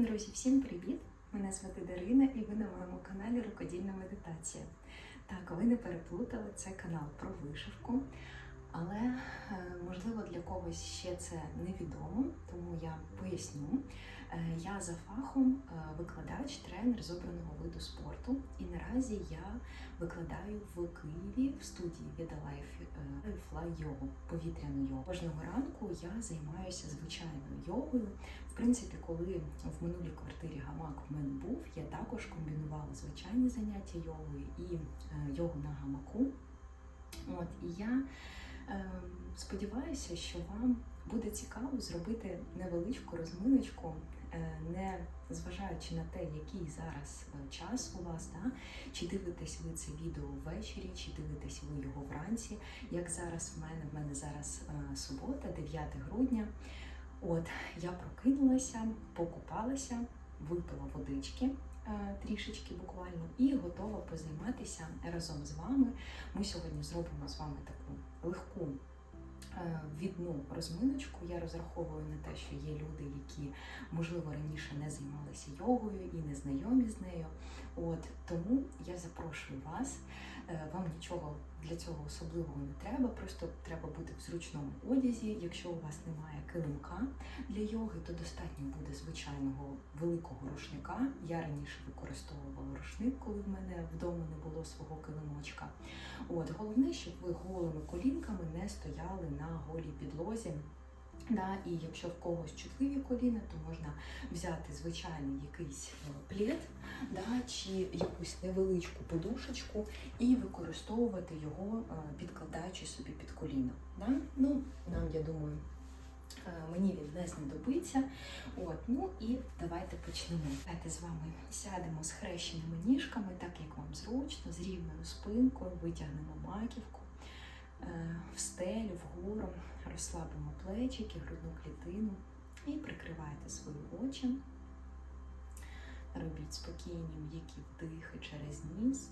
Друзі, всім привіт! Мене звати Дарина і ви на моєму каналі Рукодільна медитація. Так, ви не переплутали це канал про вишивку, але е, можливо для когось ще це невідомо, тому я поясню. Е, Я за фахом е, викладач, тренер з обраного виду спорту, і наразі я викладаю в Києві в студії Fly Йогу, повітряну йогу. Кожного ранку я займаюся звичайною йогою. В принципі, коли в минулій квартирі гамак в мене був, я також комбінувала звичайні заняття йогою і йогу на гамаку. От і я сподіваюся, що вам буде цікаво зробити невеличку розминочку, е, не зважаючи на те, який зараз е, час у вас, да? чи дивитесь ви це відео ввечері, чи дивитесь ви його вранці. Як зараз в мене, в мене зараз е, субота, 9 грудня. От я прокинулася, покупалася, випила водички трішечки буквально і готова позайматися разом з вами. Ми сьогодні зробимо з вами таку легку е, відну розминочку. Я розраховую на те, що є люди, які можливо раніше не займалися йогою і не знайомі з нею. От тому я запрошую вас. Е, Вам нічого для цього особливого не треба, просто треба бути в зручному одязі. Якщо у вас немає килимка для йоги, то достатньо буде звичайного великого рушника. Я раніше використовувала рушник, коли в мене вдома не було свого килимочка. От головне, щоб ви голими колінками не стояли на голій підлозі. Да, і якщо в когось чутливі коліна, то можна взяти звичайний якийсь е, плед, да, чи якусь невеличку подушечку і використовувати його, е, підкладаючи собі під коліно. Да? Ну, нам, я думаю, е, мені він не знадобиться. От, ну і давайте почнемо. Давайте з вами сядемо з хрещеними ніжками, так як вам зручно, з рівною спинкою, витягнемо маківку е, в стелю, вгору, розслабимо плечики, грудну клітину і прикривайте свої очі. Робіть спокійні м'які вдихи через ніс.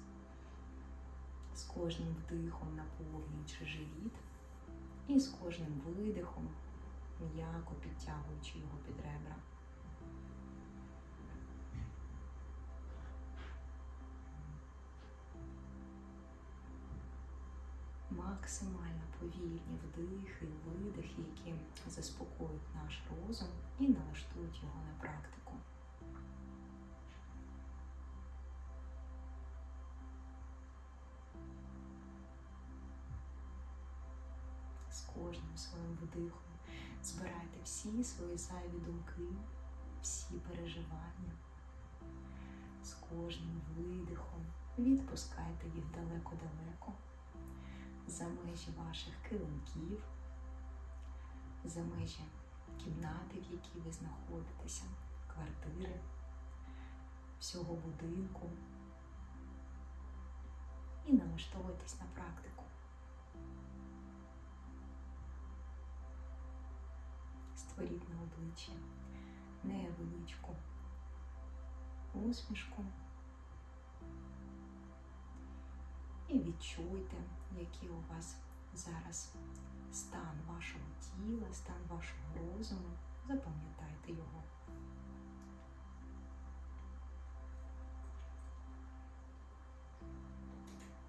З кожним вдихом наповнюючи живіт. І з кожним видихом м'яко підтягуючи його під ребра. Максимально повільні вдихи і видихи, які заспокоюють наш розум і налаштують його на практику. Кожним своїм вдихом збирайте всі свої зайві думки, всі переживання. З кожним видихом відпускайте їх далеко-далеко за межі ваших килимків, за межі кімнати, в якій ви знаходитеся, квартири, всього будинку. І налаштовуйтесь на практику. Створіть на обличчі невеличку усмішку. І відчуйте, який у вас зараз стан вашого тіла, стан вашого розуму. Запам'ятайте його.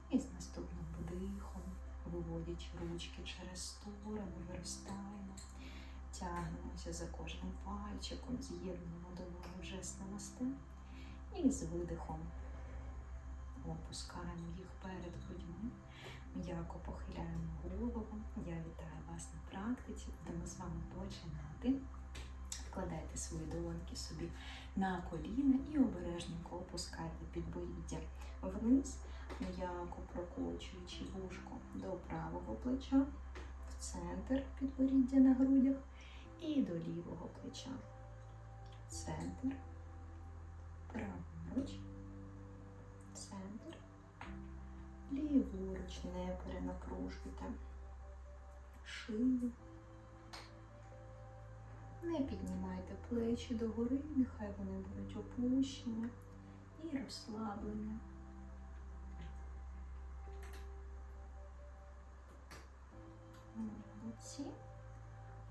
І з наступним вдихом, виводячи ручки через сторони, виростаємо, тягнемося за кожним пальчиком, з'єднуємо долоні вже з намасте. І з видихом опускаємо їх перед грудьми, м'яко похиляємо голову. Я вітаю вас на практиці, будемо з вами починати. Вкладайте свої долоньки собі на коліна і обережненько опускайте підборіддя вниз, м'яко прокочуючи вушко до правого плеча, в центр підборіддя на грудях плеча. Центр, праворуч, центр, ліворуч не перенапружуйте шию. Не піднімайте плечі догори, нехай вони будуть опущені і розслаблені. Молодці.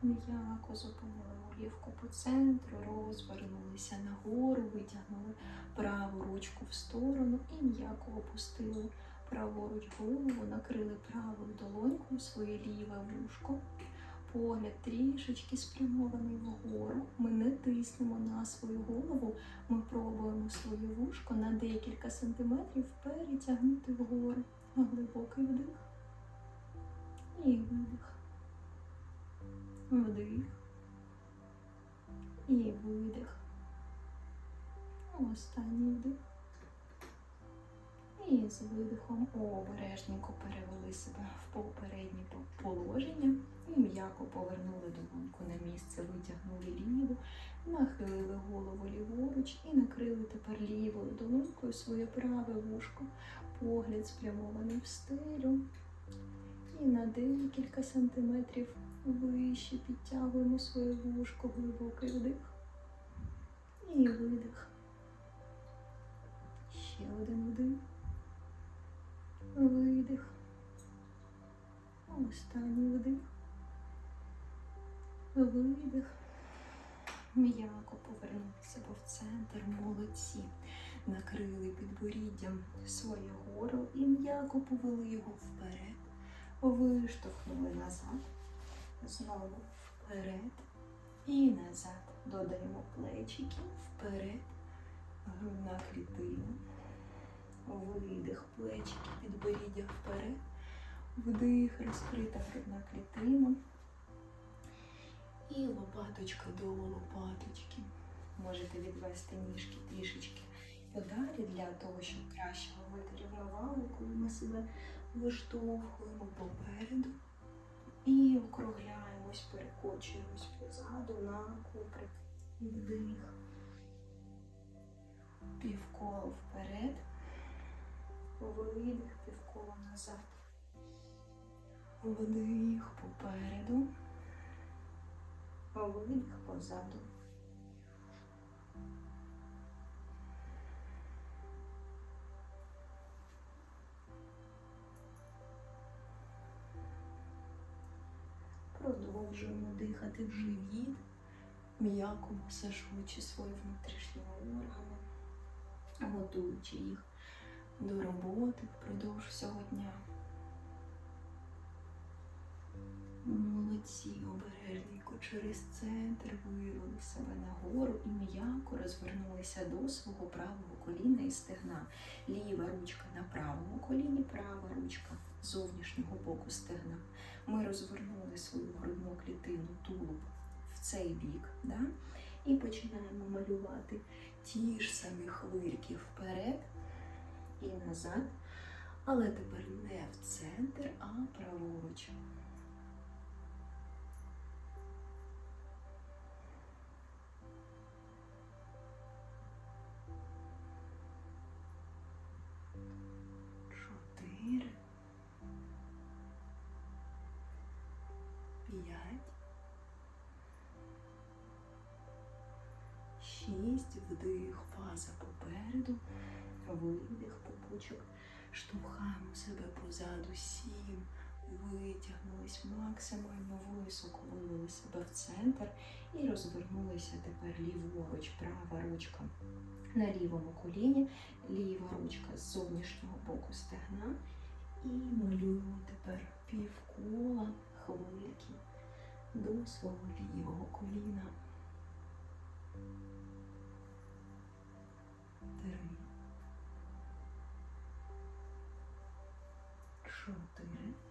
М'яко зупинили голівку по центру, розвернулися нагору, витягнули праву ручку в сторону і м'яко опустили праворуч голову, накрили правою долонькою своє ліве вушко. Погляд трішечки спрямований вгору. Ми не тиснемо на свою голову. Ми пробуємо своє вушко на декілька сантиметрів перетягнути вгору. Останній вдих. І з видихом обережненько перевели себе в попереднє положення і м'яко повернули долоньку на місце, витягнули ліву, нахилили голову ліворуч і накрили тепер лівою долонькою своє праве вушко. Погляд спрямований в стелю. І на декілька сантиметрів вище підтягуємо своє вушко, глибокий вдих. І видих. Ще один вдих. Видих. Останній вдих. Видих. М'яко повернули себе в центр. Молодці. Накрили підборіддям своє горло і м'яко повели його вперед. Виштовхнули назад. Знову вперед. І назад. Додаємо плечики вперед. Грудна клітина. Видих, плечики, підборіддя вперед. Вдих, розкрита грудна клітина. І лопаточка до лопаточки. Можете відвести ніжки трішечки подалі для того, щоб краще ловити рівновагу, коли ми себе виштовхуємо попереду. І округляємось, перекочуємось позаду на куприк. Вдих. Півкола вперед. Видих півкола назад. Вдих попереду. Видих позаду. Продовжуємо дихати в живіт, м'яко масажуючи свої внутрішні органи, готуючи їх до роботи впродовж всього дня. Молодці, обережненько через центр вивели себе нагору і м'яко розвернулися до свого правого коліна і стегна. Ліва ручка на правому коліні, права ручка зовнішнього боку стегна. Ми розвернули свою грудну клітину тулуб в цей бік. Да? І починаємо малювати ті ж самі хвильки вперед і назад, але тепер не в центр, а праворуч. І розвернулися тепер ліворуч, права ручка на лівому коліні, ліва ручка з зовнішнього боку стегна. І малюємо тепер півкола хвильки до свого лівого коліна. Три. Чотири.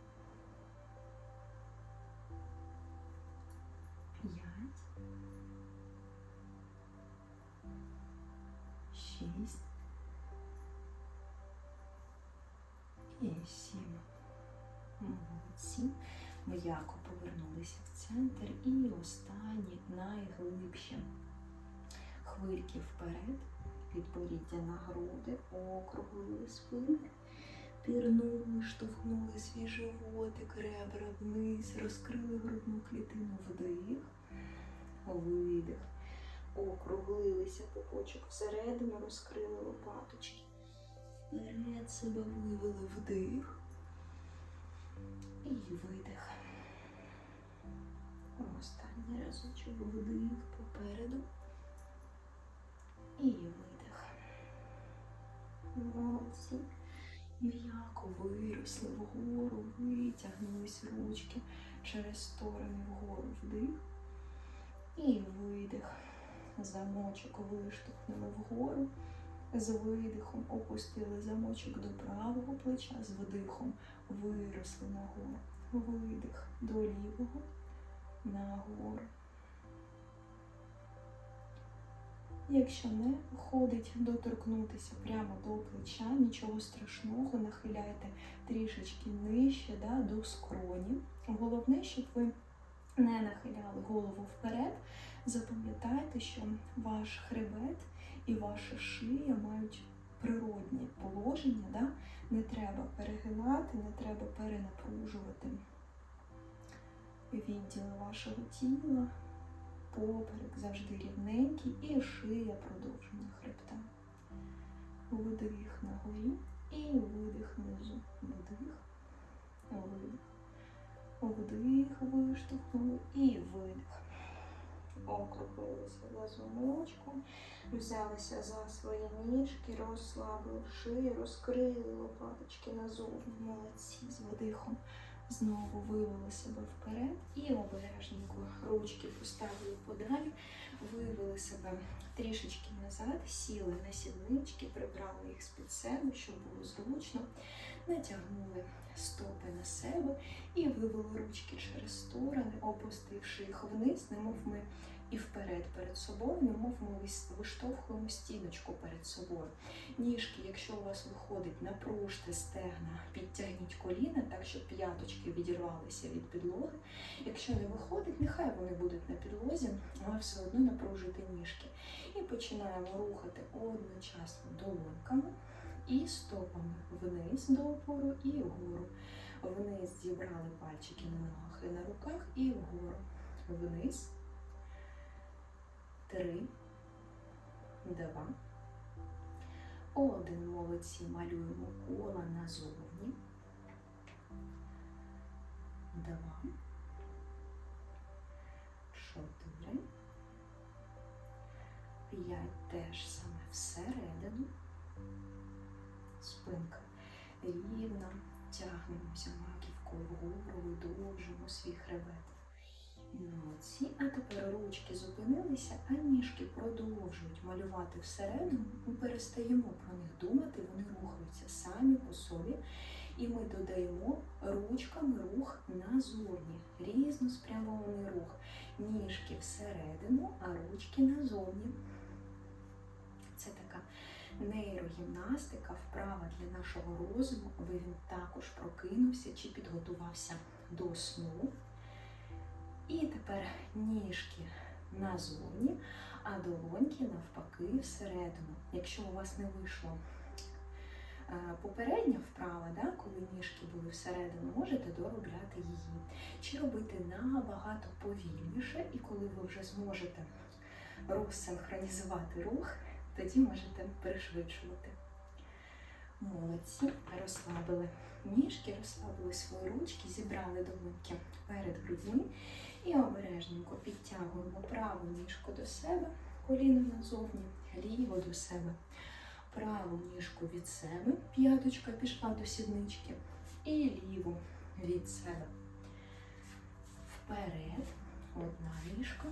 І сім. Молодці. М'яко повернулися в центр і останні найглибші хвильки вперед, підборіддя на груди, округлили спину, пірнули, штовхнули свій животик, ребра вниз, розкрили грудну клітину вдих, видих, округлилися попочок всередину, розкрили лопаточки. Вперед себе вивели вдих і видих. Останній разочок вдих попереду. І видих. Молодці. М'яко виросли вгору, витягнулись ручки через сторони вгору вдих. І видих. Замочок виштовхнули вгору. З видихом опустили замочок до правого плеча, з вдихом виросли нагору. Видих до лівого, нагору. Якщо не виходить доторкнутися прямо до плеча, нічого страшного, нахиляйте трішечки нижче да, до скроні. Головне, щоб ви не нахиляли голову вперед. Запам'ятайте, що ваш хребет і ваша шия мають природні положення. Да? Не треба перегинати, не треба перенапружувати відділи вашого тіла. Поперек завжди рівненький і шия продовження хребта. Вдих на горі і видих внизу. Вдих, видих. Вдих, виштовхнули і видих. Окрупилися лазуночком, взялися за свої ніжки, розслабили шию, розкрили лопаточки назовні. Молодці з вдихом. Знову вивели себе вперед і обережненько ручки поставили подалі, вивели себе трішечки назад, сіли на сіднички, прибрали їх з-під себе, щоб було зручно, натягнули стопи на себе і вивели ручки через сторони, опустивши їх вниз, немов ми і вперед перед собою, немов ми виштовхуємо стіночку перед собою. Ніжки, якщо у вас виходить, напружте стегна, підтягніть коліна, так щоб п'яточки відірвалися від підлоги. Якщо не виходить, нехай вони будуть на підлозі, але все одно напружуйте ніжки. І починаємо рухати одночасно долоньками і стопами вниз до опору і вгору. Вниз зібрали пальчики на ногах і на руках, і вгору. Вниз. Три, два. Один молодці малюємо коло назовні. Два. Чотири. П'ять теж саме всередину. Спинка рівна. Тягнемося маківкою вгору, видовжимо свій хребет. Молодці. А тепер ручки зупинилися, а ніжки продовжують малювати всередину. Ми перестаємо про них думати, вони рухаються самі по собі. І ми додаємо ручками рух назовні. Різноспрямований рух. Ніжки всередину, а ручки назовні. Це така нейрогімнастика, вправа для нашого розуму, аби він також прокинувся чи підготувався до сну. І тепер ніжки назовні, а долоньки навпаки всередину. Якщо у вас не вийшло е, попередня вправа, да, коли ніжки були всередину, можете доробляти її. Чи робити набагато повільніше, і коли ви вже зможете розсинхронізувати рух, тоді можете пришвидшувати. Молодці, розслабили ніжки, розслабили свої ручки, зібрали долоньки перед грудьми і обережненько підтягуємо праву ніжку до себе, коліно назовні, ліву до себе, праву ніжку від себе, п'яточка пішла до сіднички, і ліву від себе. Вперед, одна ніжка,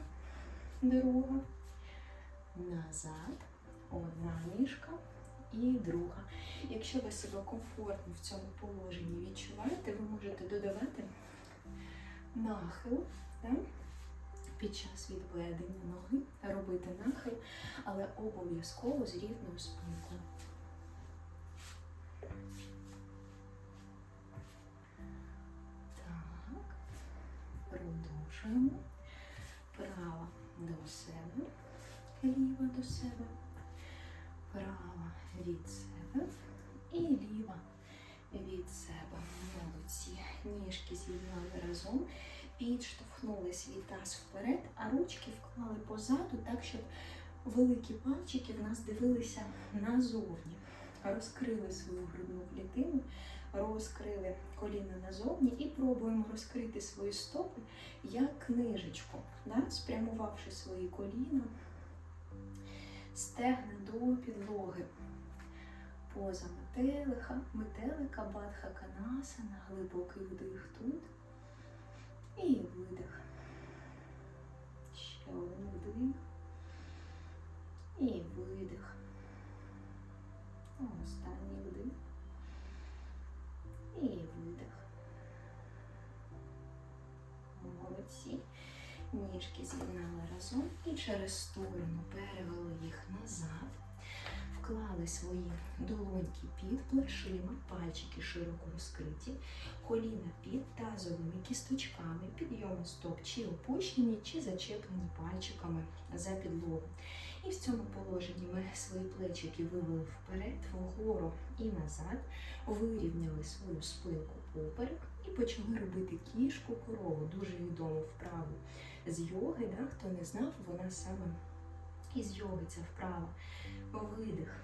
друга, назад, одна ніжка і друга. Якщо ви себе комфортно в цьому положенні відчуваєте, ви можете додавати нахил да? під час відведення ноги, робити нахил, але обов'язково з рівною спинкою. Так, продовжуємо. Права до себе, ліва до себе, права від себе і ліва від себе. Молодці. Ніжки з'єднали разом, підштовхнули свій таз вперед, а ручки вклали позаду, так, щоб великі пальчики в нас дивилися назовні. Розкрили свою грудну клітину, розкрили коліна назовні і пробуємо розкрити свої стопи як книжечку, да? спрямувавши свої коліна, стегна до підлоги. Поза метелика, метелика, бадха канасана, глибокий вдих тут. Ніжки з'єднали разом і через сторону перевели їх назад. Вклали свої долоньки під плечима, пальчики широко розкриті, коліна під тазовими кісточками, підйоми стоп чи опущені, чи зачеплені пальчиками за підлогу. І в цьому положенні ми свої плечики вивели вперед, вгору і назад, вирівняли свою спинку поперек і почали робити кішку корову, дуже відому вправу з йоги. Да? Хто не знав, вона саме із йоги ця вправа. Видих.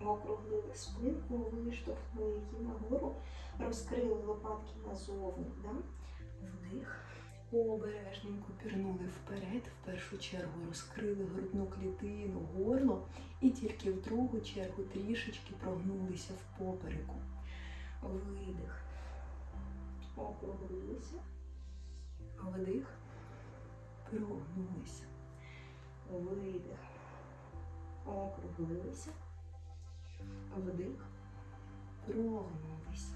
Округлили спинку, виштовхнули її нагору, розкрили лопатки назовні. Да? Вдих. Обережненько пірнули вперед, в першу чергу розкрили грудну клітину, горло, і тільки в другу чергу трішечки прогнулися в попереку. Видих. Округлилися. Вдих. Прогнулися. Видих. Округлилися. Вдих. Прогнулися.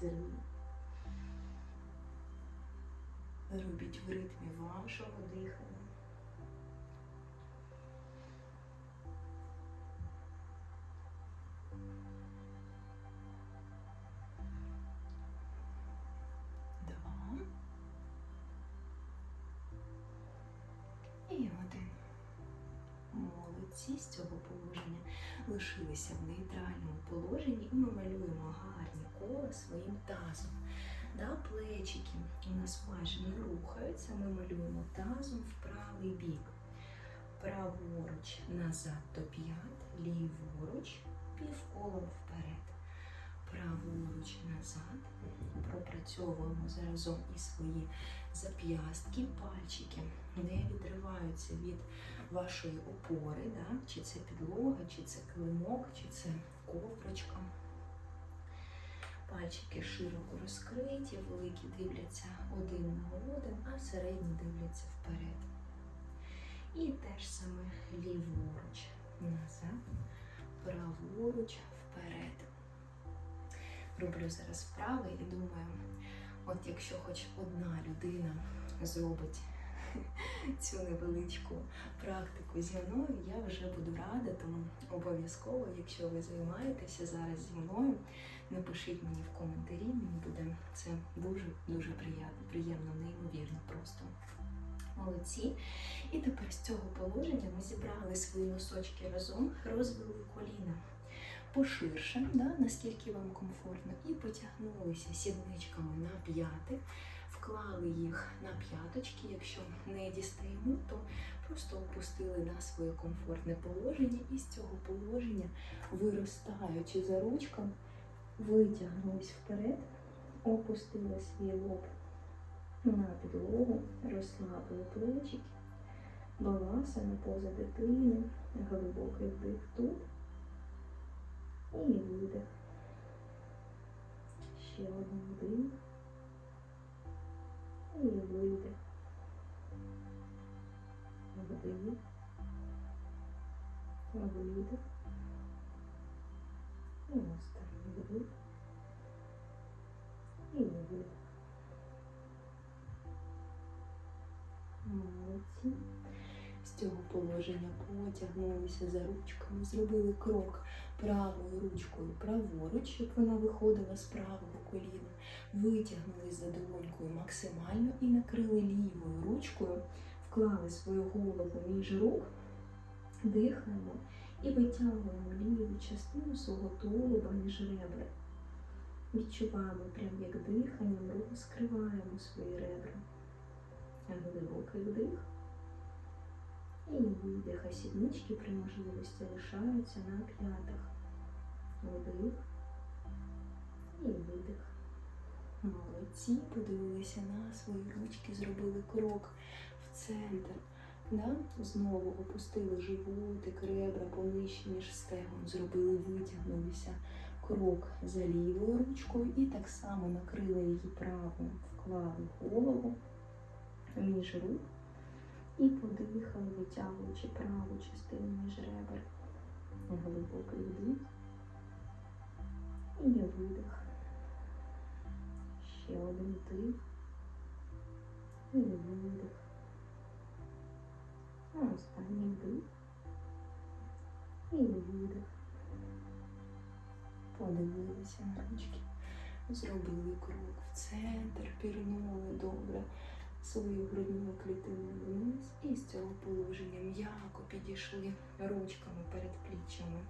Три. Робіть в ритмі вашого дихання. Молодці з цього положення лишилися в нейтральному положенні і ми малюємо гарні кола своїм тазом. Да, плечики у нас майже не рухаються. Ми малюємо тазом в правий бік. Праворуч назад до п'ят, ліворуч, півколом вперед. Праворуч назад. Пропрацьовуємо заразом і свої зап'ястки, пальчики не відриваються від вашої опори, да? чи це підлога, чи це килимок, чи це коврочка. Пальчики широко розкриті, великі дивляться один на один, а середні дивляться вперед. І теж саме ліворуч назад, праворуч вперед. Роблю зараз вправи і думаю, от якщо хоч одна людина зробить цю невеличку практику зі мною, я вже буду рада, тому обов'язково, якщо ви займаєтеся зараз зі мною, напишіть мені в коментарі, мені буде це дуже-дуже приємно, приємно, неймовірно просто. Молодці. І тепер з цього положення ми зібрали свої носочки разом, розвели коліна поширше, да, наскільки вам комфортно, і потягнулися сідничками на п'яти, вклали їх на п'яточки. Якщо не дістаємо, то просто опустили на своє комфортне положення, і з цього положення, виростаючи за ручками, витягнулись вперед, опустили свій лоб на підлогу, розслабили плечики, баласана поза дитини, глибокий вдих тут. І видих. Ще один вдих. І видих. Вдих. Видих. І останній вдих. І видих. Молодці. З цього положення потягнулися за ручками, зробили крок правою ручкою праворуч, щоб вона виходила з правого коліна. Витягнулись за долонькою максимально і накрили лівою ручкою, вклали свою голову між рук, дихаємо і витягуємо ліву частину свого тулуба між ребра. Відчуваємо прям як диханням, розкриваємо свої ребра. Глибокий вдих. І видих, а сіднички при можливості лишаються на п'ятах. Вдих. І видих. Молодці, подивилися на свої ручки, зробили крок в центр. Да? Знову опустили животик, ребра понижче, ніж стегон. Зробили, витягнулися крок за лівою ручкою і так само накрили її правою, вклали голову між рук і подихали, витягуючи праву частину між ребер. Глибокий вдих і видих. Ще один вдих і видих. А Останній вдих і видих. Подивилися на ручки. Зробили крок в центр, пірнули добре свою грудну клітину вниз і з цього положення м'яко підійшли ручками перед пліччями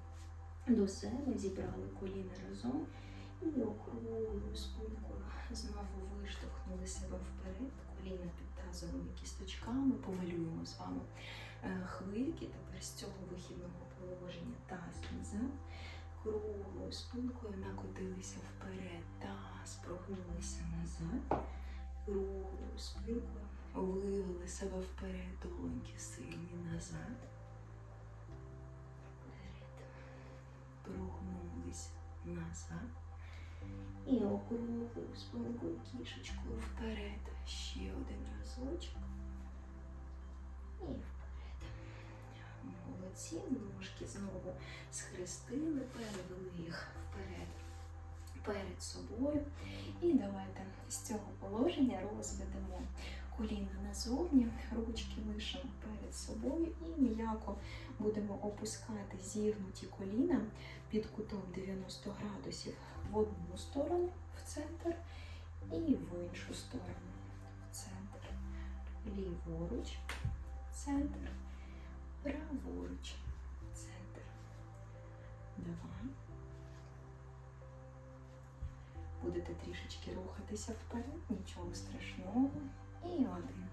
до себе, зібрали коліна разом і округлою спинкою знову виштовхнули себе вперед, коліна під тазовими кісточками, повалюємо з вами е, хвильки. Тепер з цього вихідного положення таз назад, круглою спинкою накотилися вперед, таз прогнулися назад, круглою спинкою вивели себе вперед, долоньки сильні назад. Прогнулися назад. І округлою спинкою кішечкою вперед. Ще один разочок. І вперед. Молодці. Ножки знову схрестили, перевели їх вперед перед собою. І давайте з цього положення розведемо коліна назовні, ручки лишимо перед собою і м'яко будемо опускати зігнуті коліна під кутом 90 градусів в одну сторону в центр і в іншу сторону в центр. Ліворуч, центр, праворуч, центр. Два. Будете трішечки рухатися вперед, нічого страшного. І один.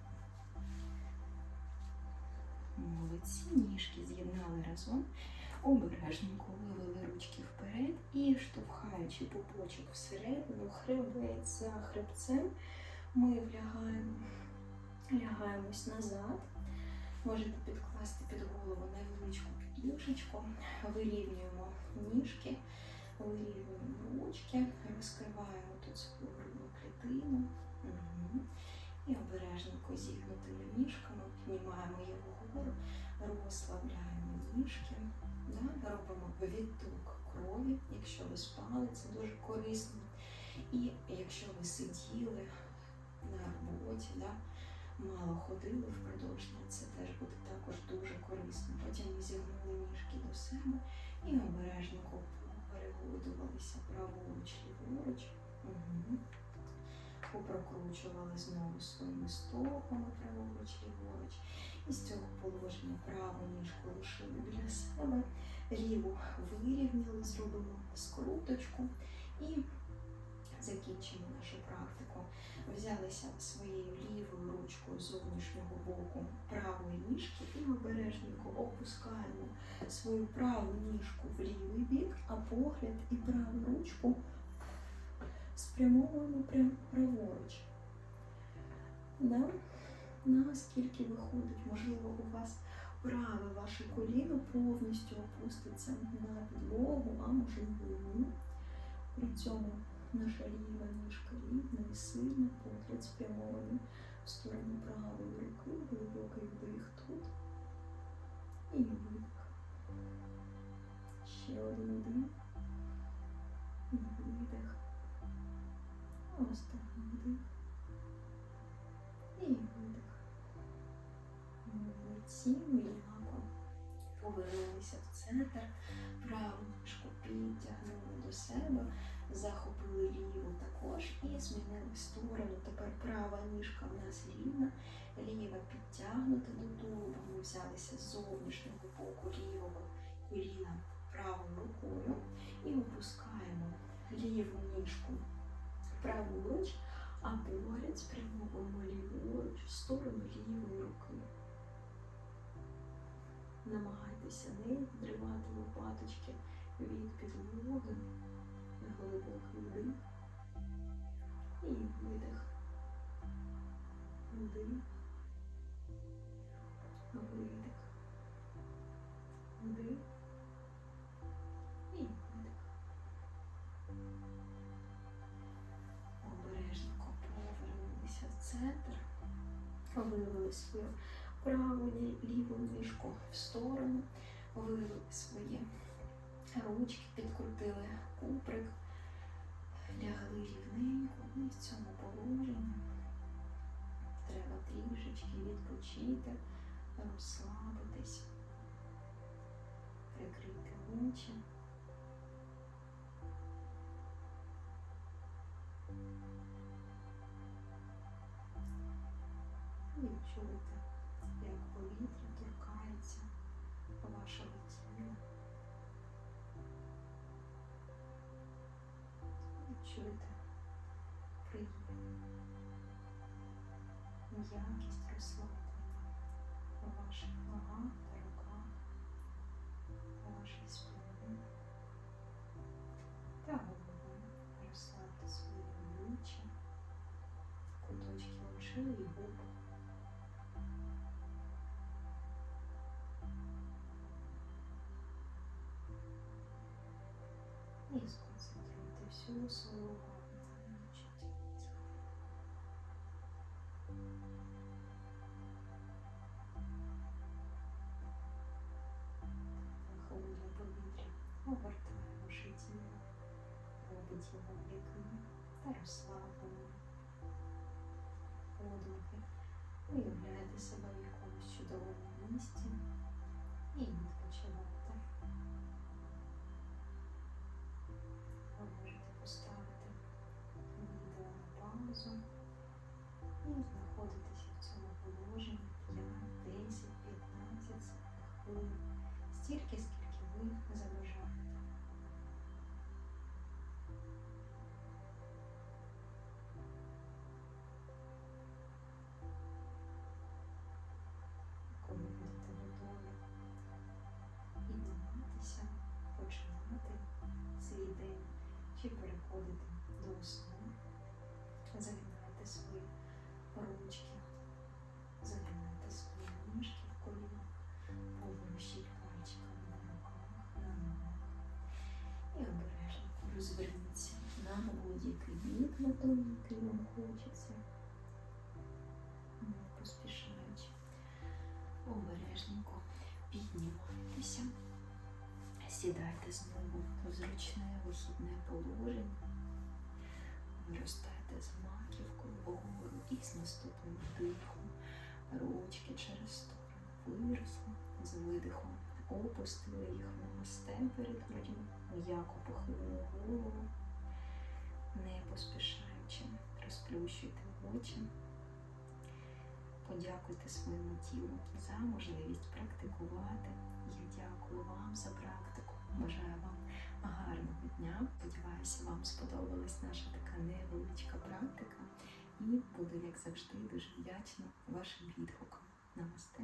Молодці, ніжки з'єднали разом. Обережненько вивели ручки вперед і штовхаючи пупочок всередину, хребець за хребцем, ми влягаємо, лягаємось назад. Можете підкласти під голову невеличку підушечку, вирівнюємо ніжки, вирівнюємо ручки, розкриваємо тут свою грудну клітину. Угу. І обережненько зігнутими ніжками піднімаємо його вгору, розслабляємо ніжки, да? робимо відток крові, якщо ви спали, це дуже корисно. І якщо ви сиділи на роботі, да? мало ходили впродовж це теж буде також дуже корисно. Потім ми зігнули ніжки до себе і обережненько перегойдувалися праворуч, ліворуч. Угу. Попрокручували знову своїми стопами праворуч, ліворуч. І з цього положення праву ніжку лишили біля себе, ліву вирівняли, зробимо скруточку і закінчимо нашу практику. Взялися своєю лівою ручкою зовнішнього боку правої ніжки і обережненько опускаємо свою праву ніжку в лівий бік, а погляд і праву ручку спрямовуємо прямо праворуч. Да? Наскільки виходить, можливо, у вас праве ваше коліно повністю опуститься на підлогу, а можливо ні. При цьому наша ліва ніжка рівна і сильна, погляд спрямований в сторону правої руки, глибокий вдих тут і видих. Ще один змінили сторону. Тепер права ніжка в нас рівна, ліва підтягнута до тулуба. Ми взялися з зовнішнього боку лівого коліна правою рукою і опускаємо ліву ніжку праворуч, а погляд спрямовуємо ліворуч в сторону лівої руки. Намагайтеся не відривати лопаточки від підлоги, глибокий вдих І видих. Вдих. Видих. Вдих. І видих. Обережненько повернулися в центр. Вивели свою праву ліву ніжку в сторону. Вивели свої ручки, підкрутили куприк. Лягли рівненько і в цьому положенні. Треба трішечки відпочити, розслабитись, прикрити очі. І відчуйте, як повітря Відчуйте приємну м'якість розслаблення у ваших ногах та руках, у вашій спині та голові. Розслабте свої обличчя, куточки очей і губ. М'яким та розслабленим. Подумки уявляєте себе в якомусь чудовому місці і відпочиваєте. Хочеться, не поспішаючи. Обережненько піднімайтеся. Сідайте знову в зручне вихідне положення. Виростайте з маківкою вгору і з наступним вдихом. Ручки через сторону виросли, з видихом опустили їх на стен перед грудьми, м'яко похилили голову, не поспішаючи, розплющуйте очі. Подякуйте своєму тілу за можливість практикувати. Я дякую вам за практику. Бажаю вам гарного дня. Сподіваюся, вам сподобалась наша така невеличка практика. І буду, як завжди, дуже вдячна вашим відгукам. Намасте.